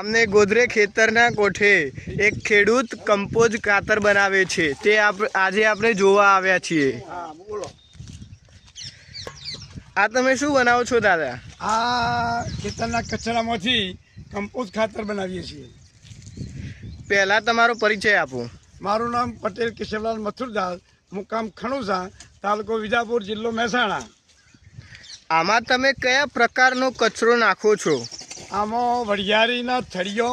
અમને ગોધરે ખેતરના કોઠે એક ખેડૂત કમ્પોઝ ખાતર બનાવે છે. તે આજે આપણે જોવા આવ્યા છીએ. બોલો આ તમે શું બનાવો છો દાદા? આ ખેતરના કચરામાંથી કમ્પોઝ ખાતર બનાવીએ છીએ. પહેલાં તમારો પરિચય આપો. મારું નામ પટેલ કેશવલાલ મથુરદાસ મુકામ ખણુસા તાલુકો વિજાપુર જિલ્લો મહેસાણા. આમાં તમે કયા પ્રકારનો કચરો નાખો છો? આમાં વરિયાળીના થળીઓ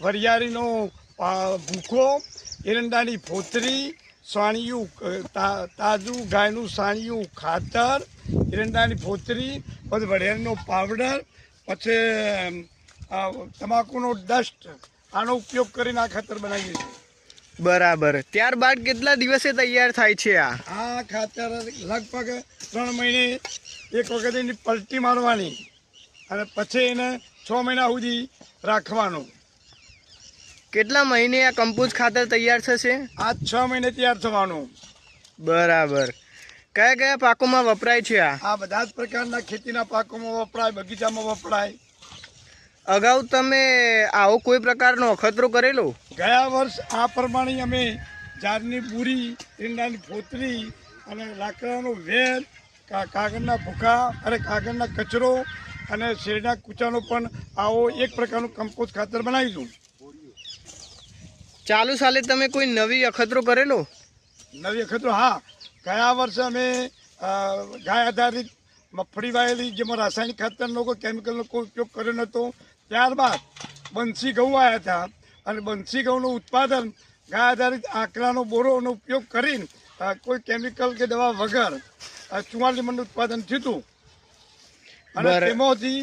વરિયાળીનો ભૂકો એરંડાની ફોતરી સાણિયું તાજું ગાયનું સાણિયું ખાતર એરંડાની ફોતરી પછી વરિયાળીનો પાવડર પછી તમાકુનો ડસ્ટ આનો ઉપયોગ કરીને આ ખાતર બનાવીએ છીએ. બરાબર. ત્યારબાદ કેટલા દિવસે તૈયાર થાય છે આ? આ ખાતર લગભગ ત્રણ મહિને એક વખત એની પલટી મારવાની અને પછી એને છ મહિના સુધી રાખવાનું. કેટલા મહિને આ કમ્પોઝ ખાતર તૈયાર થશે? આ છ મહિને તૈયાર થવાનું. બરાબર. કયા કયા પાકોમાં વપરાય છે આ? આ બધા જ પ્રકારના ખેતીના પાકોમાં વપરાય બગીચામાં વપરાય. અગાઉ તમે આવો કોઈ પ્રકારનો અખતરો કરેલો? ગયા વર્ષ આ પ્રમાણે અમે ઝાડની બુરી ઈંડાની ફોતરી અને લાકડાનો વેર કાગળના ભૂખા અને કાગળના કચરો અને શેરડા કૂચાનો પણ આવો એક પ્રકારનું કમ્પોઝ ખાતર બનાવીશું. ચાલુ સાલે તમે કોઈ નવી અખતરો કરેલો? નવી અખતરો હા. ગયા વર્ષે અમે ગાય આધારિત મગફળી વાયેલી જેમાં રાસાયણિક ખાતરનો કોઈ કેમિકલનો કોઈ ઉપયોગ કર્યો નહોતો ત્યારબાદ બંસી ઘઉં આવ્યા હતા. અને બંસી ઘઉંનું ઉત્પાદન ગાય આધારિત આંકડાનો બોરોનો ઉપયોગ કરીને કોઈ કેમિકલ કે દવા વગર ચુમ્માલીસ મણનું ઉત્પાદન થયું હતું. અને. તેમાંથી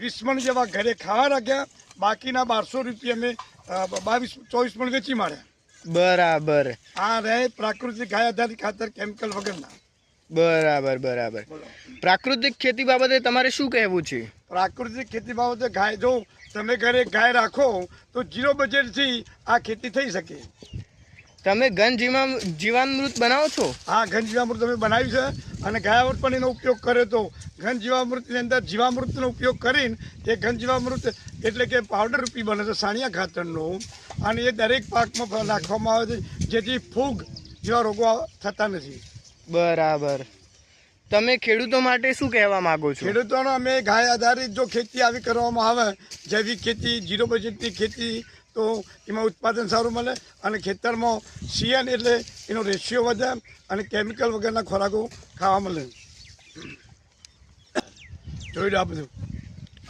વીસ મણ જેવા ઘરે ખાવા રાખ્યા બાકીના બારસો રૂપિયા અમે બાવીસ ચોવીસ મણ વેચી માર્યા. બરાબર. આ રહે પ્રાકૃતિક ગાય આધારિત ખાતર કેમિકલ વગરના. બરાબર બરાબર. પ્રાકૃતિક ખેતી બાબતે તમારે શું કહેવું છે? પ્રાકૃતિક ખેતી બાબતે ગાય જો તમે ઘરે ગાય રાખો તો જીરો બજેટથી આ ખેતી થઈ શકે. તમે ઘન જીવા જીવામૃત બનાવો છો? આ ઘન જીવામૃત અમે બનાવ્યું છે અને ગાયાવર પણ એનો ઉપયોગ કર્યો તો ઘન જીવામૃતની અંદર જીવામૃતનો ઉપયોગ કરીને એ ઘન જીવામૃત એટલે કે પાવડર રૂપી બને છે સાણિયા ખાતરનો. અને એ દરેક પાકમાં નાખવામાં આવે છે જેથી ફૂગ જેવા રોગો થતા નથી. બરાબર. તમે ખેડૂતો માટે શું કહેવા માંગો છો? ખેડૂતોનો અમે ગાય આધારિત જો ખેતી આવી કરવામાં આવે જૈવિક ખેતી જીરો બજેટની ખેતી તો એમાં ઉત્પાદન સારું મળે અને ખેતરમાં સિયન એટલે એનો રેશિયો વધે અને કેમિકલ વગરના ખોરાકો ખાવા મળે. જોઈ લો આ બધું.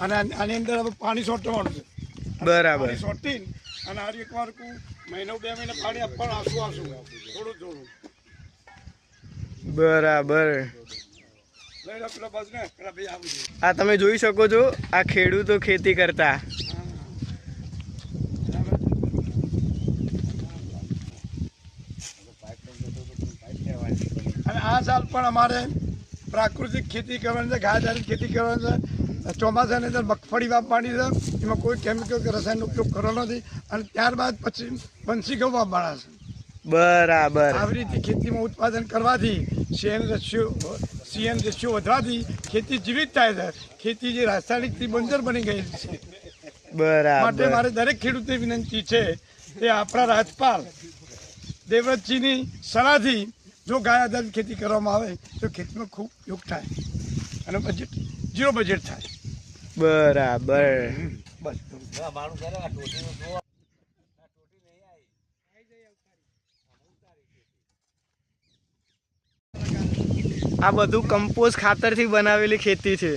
અને આની અંદર પાણી છોટવાનું છે. બરાબર. છોટી અને આ એક વાર મહિનો બે મહિને પાણી આપવાનું આસું આસું. થોડું થોડું બરાબર. આ તમે જોઈ શકો છો આ ખેડૂતો ખેતી કરતા અને આ સાલ પણ અમારે પ્રાકૃતિક ખેતી કરવાની છે ગાયધારી ખેતી કરવાની છે. ચોમાસાની અંદર મગફળી વાપવાની છે. એમાં કોઈ કેમિકલ કે રસાયણનો ઉપયોગ કરવાનો નથી. અને ત્યારબાદ પછી બંસી ઘઉં વાપવાના છે. બરાબર. આવી રીતે ખેતીમાં ઉત્પાદન કરવાથી સીએન રેશિયો સીએન રેશિયો વધવાથી ખેતી જીવિત થાય છે. ખેતી જે રાસાયણિકથી બંજર બની ગઈ છે. બરાબર. માટે મારે દરેક ખેડૂતને વિનંતી છે કે આપણા રાજપાલ દેવવ્રતજીની સલાહથી જો ગાય આધારિત ખેતી કરવામાં આવે તો ખેતીમાં ખૂબ યોગ થાય અને બજેટ ઝીરો બજેટ થાય. બરાબર. બસ. આ બધું કમ્પોઝ ખાતરથી બનાવેલી ખેતી છે.